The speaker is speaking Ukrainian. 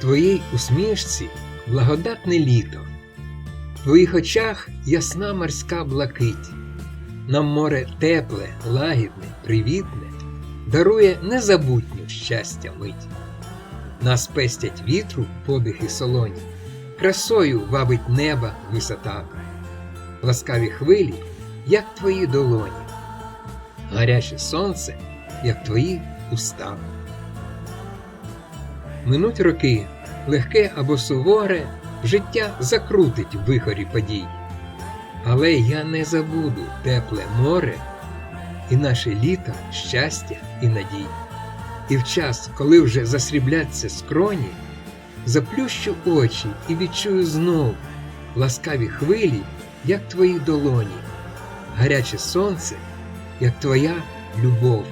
твоїй усмішці благодатне літо, в твоїх очах ясна морська блакить, нам море тепле, лагідне, привітне, дарує незабутню щастя мить. Нас пестять вітру подихи солоні, красою вабить неба висота, ласкаві хвилі, як твої долоні, гаряче сонце, як твої уста. Минуть роки, легке або суворе, життя закрутить в вихорі подій. Але я не забуду тепле море і наше літо щастя і надій. І в час, коли вже засрібляться скроні, заплющу очі і відчую знов ласкаві хвилі, як твої долоні, гаряче сонце, як твоя любов.